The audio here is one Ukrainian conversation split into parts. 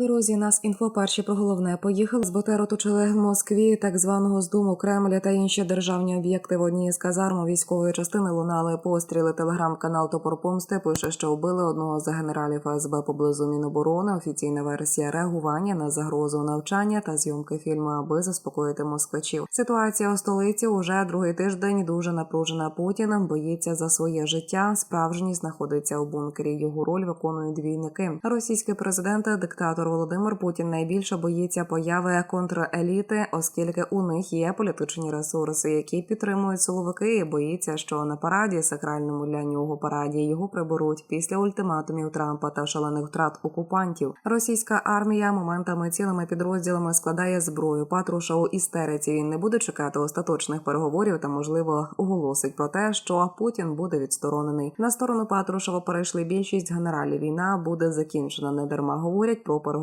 Друзі, нас інфо перші про головне поїхали з БТР оточили в Москві, так званого здуму Кремля та інші державні об'єкти. В одній з казарм військової частини лунали постріли. Телеграм-канал Топор Помсти пише, що вбили одного з генералів ФСБ поблизу Міноборони. Офіційна версія реагування на загрозу навчання та зйомки фільму, аби заспокоїти москвичів. Ситуація у столиці уже другий тиждень дуже напружена. Путін боїться за своє життя. Справжній знаходиться у бункері. Його роль виконують двійники. Російський президент, диктатор Володимир Путін найбільше боїться появи контреліти, оскільки у них є політичні ресурси, які підтримують силовики, і боїться, що на параді, сакральному для нього параді, його приберуть після ультиматумів Трампа та шалених втрат окупантів. Російська армія моментами цілими підрозділами складає зброю. Патруша у істериці він не буде чекати остаточних переговорів та, можливо, оголосить про те, що Путін буде відсторонений. На сторону Патрушева перейшли більшість генералів. Війна буде закінчена. Не дарма говорять про переговори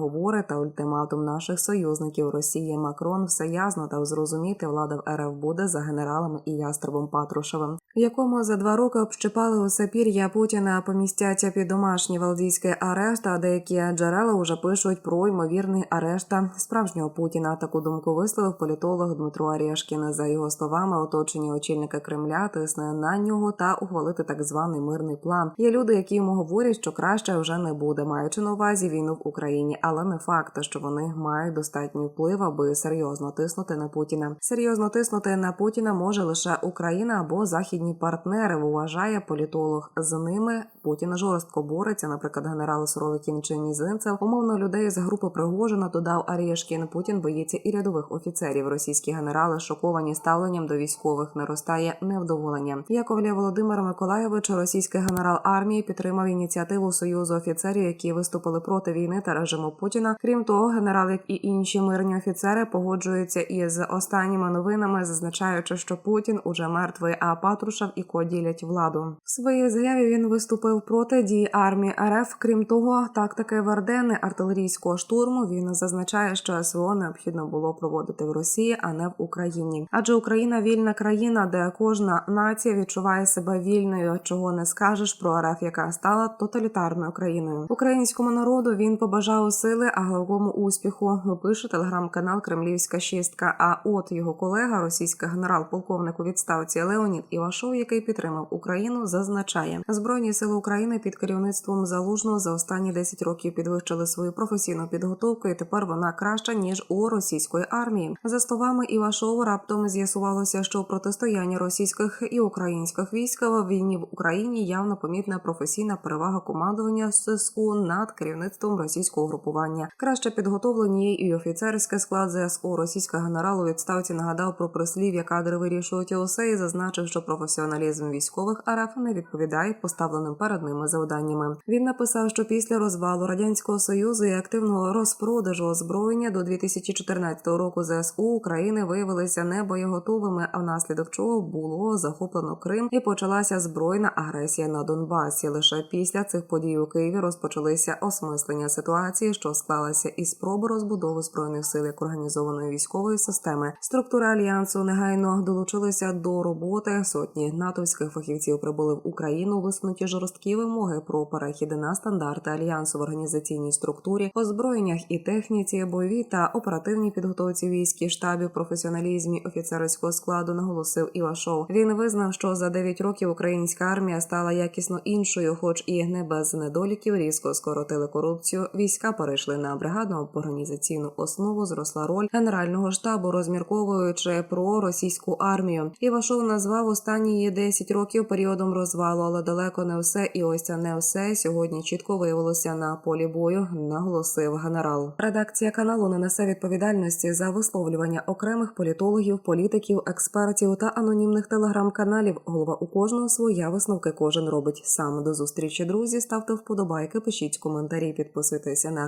та ультиматум наших союзників Росії. Макрон все ясно та зрозуміти влада в РФ буде за генералами і ястребом Патрушевим, якому за два роки общипали усе пір'я Путіна, помістяться під домашній валдійський арешт. А деякі джерела вже пишуть про ймовірний арешт справжнього Путіна. Таку думку висловив політолог Дмитро Арєшкін. За його словами, оточення очільника Кремля тисне на нього та ухвалити так званий мирний план. Є люди, які йому говорять, що краще вже не буде, маючи на увазі війну в Україні, але не факт, що вони мають достатній вплив, аби серйозно тиснути на Путіна. Серйозно тиснути на Путіна може лише Україна або західні партнери. Вважає політолог. З ними Путін жорстко бореться. Наприклад, генерал Суровикін чи Мізинцев. Умовно людей з групи Пригожина додав Арєшкін. Путін боїться і рядових офіцерів. Російські генерали шоковані ставленням до військових. Наростає невдоволення. Яковля Володимир Миколаєвич, російський генерал армії, підтримав ініціативу союзу офіцерів, які виступили проти війни та режиму Путіна. Крім того, генерал, як і інші мирні офіцери, погоджуються із останніми новинами, зазначаючи, що Путін уже мертвий, а Патрушев і Ко ділять владу. В своїй заяві він виступив проти дій армії РФ. Крім того, тактики Вардени артилерійського штурму він зазначає, що СВО необхідно було проводити в Росії, а не в Україні. Адже Україна вільна країна, де кожна нація відчуває себе вільною, чого не скажеш про РФ, яка стала тоталітарною країною. Українському народу він побажав сили, а головому успіху. Пише телеграм-канал Кремлівська шістка. А от його колега, російський генерал-полковник у відставці Леонід Івашов, який підтримав Україну, зазначає збройні сили України під керівництвом залужного за останні 10 років підвищили свою професійну підготовку, і тепер вона краща ніж у російської армії. За словами Івашова, раптом з'ясувалося, що в протистоянні російських і українських військ в війні в Україні явно помітна професійна перевага командування ССУ над керівництвом російського групування. Краще підготовлені і офіцерський склад ЗСУ. Російська генерал у відставці нагадав про прислів'я кадри вирішують усе і зазначив, що професіоналізм військових РФ не відповідає поставленим перед ними завданнями. Він написав, що після розвалу радянського союзу і активного розпродажу озброєння до 2014 року ЗСУ України виявилися небоєготовими, а внаслідок чого було захоплено Крим і почалася збройна агресія на Донбасі. Лише після цих подій у Києві розпочалися осмислення ситуації, що склалася із спроби розбудови збройних сил як організованої військової системи. Структури альянсу негайно долучилися до роботи. Сотні натовських фахівців прибули в Україну. Висунуті жорсткі вимоги про перехід на стандарти альянсу в організаційній структурі, озброєннях і техніці, бойовій та оперативній підготовці військ і штабів, професіоналізмі офіцерського складу наголосив Івашов. Він визнав, що за 9 років українська армія стала якісно іншою, хоч і не без недоліків, різко скоротили корупцію. Війська перейшли на бригадну організаційну основу. Зросла роль генерального штабу, розмірковуючи про російську армію. Івашов назвав останні її 10 років періодом розвалу, але далеко не все. І ось це не все сьогодні чітко виявилося на полі бою. Наголосив генерал. Редакція каналу не несе відповідальності за висловлювання окремих політологів, політиків, експертів та анонімних телеграм-каналів. Голова у кожного своя висновки кожен робить сам. До зустрічі, друзі. Ставте вподобайки, пишіть коментарі, підписуйтеся на